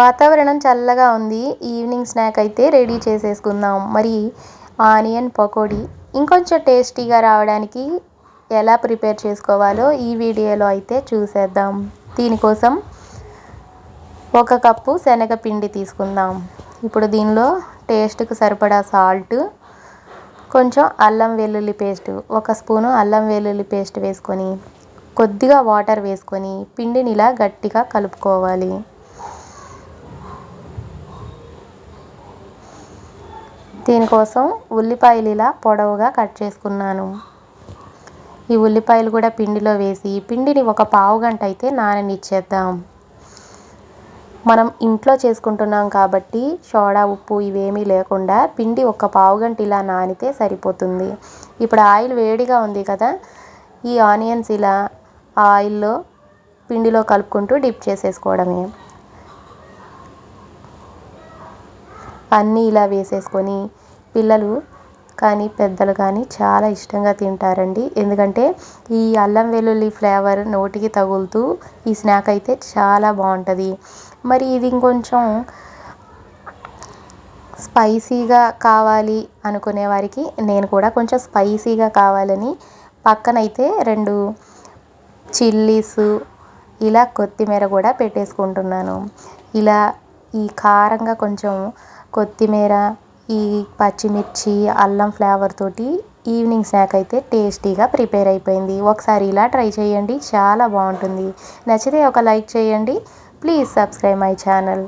వాతావరణం చల్లగా ఉంది. ఈవినింగ్ స్నాక్ అయితే రెడీ చేసేసుకుందాం. మరి ఆనియన్ పకోడీ ఇంకొంచెం టేస్టీగా రావడానికి ఎలా ప్రిపేర్ చేసుకోవాలో ఈ వీడియోలో అయితే చూసేద్దాం. దీనికోసం ఒక కప్పు శనగపిండి తీసుకుందాం. ఇప్పుడు దీనిలో టేస్ట్కు సరిపడా సాల్ట్ కొంచెం అల్లం వెల్లుల్లి పేస్ట్ ఒక స్పూను అల్లం వెల్లుల్లి పేస్ట్ వేసుకొని కొద్దిగా వాటర్ వేసుకొని పిండిని ఇలా గట్టిగా కలుపుకోవాలి. దీనికోసం ఉల్లిపాయలు ఇలా పొడవుగా కట్ చేసుకున్నాను. ఈ ఉల్లిపాయలు కూడా పిండిలో వేసి పిండిని ఒక పావు గంట అయితే నాననిచ్చేద్దాం. మనం ఇంట్లో చేసుకుంటున్నాం కాబట్టి సోడా ఉప్పు ఇవేమీ లేకుండా పిండి ఒక పావు గంట ఇలా నానితే సరిపోతుంది. ఇప్పుడు ఆయిల్ వేడిగా ఉంది కదా ఈ ఆనియన్స్ ఇలా ఆయిల్లో పిండిలో కలుపుకుంటూ డిప్ చేసేసుకోవడమే. అన్నీ ఇలా వేసేసుకొని పిల్లలు కానీ పెద్దలు కానీ చాలా ఇష్టంగా తింటారండి. ఎందుకంటే ఈ అల్లం వెల్లుల్లి ఫ్లేవర్ నోటికి తగులుతూ ఈ స్నాక్ అయితే చాలా బాగుంటుంది. మరి ఇది ఇంకొంచెం స్పైసీగా కావాలి అనుకునే వారికి నేను కూడా కొంచెం స్పైసీగా కావాలని పక్కనైతే రెండు చిల్లీస్ ఇలా కొత్తిమీర కూడా పెట్టేసుకుంటున్నాను. ఇలా ఈ కారంగా కొంచెం కొత్తిమీర ఈ పచ్చిమిర్చి అల్లం ఫ్లేవర్ తోటి ఈవినింగ్ స్నాక్ అయితే టేస్టీగా ప్రిపేర్ అయిపోయింది. ఒకసారి ఇలా ట్రై చేయండి చాలా బాగుంటుంది. నచ్చితే ఒక లైక్ చేయండి. Please subscribe my channel.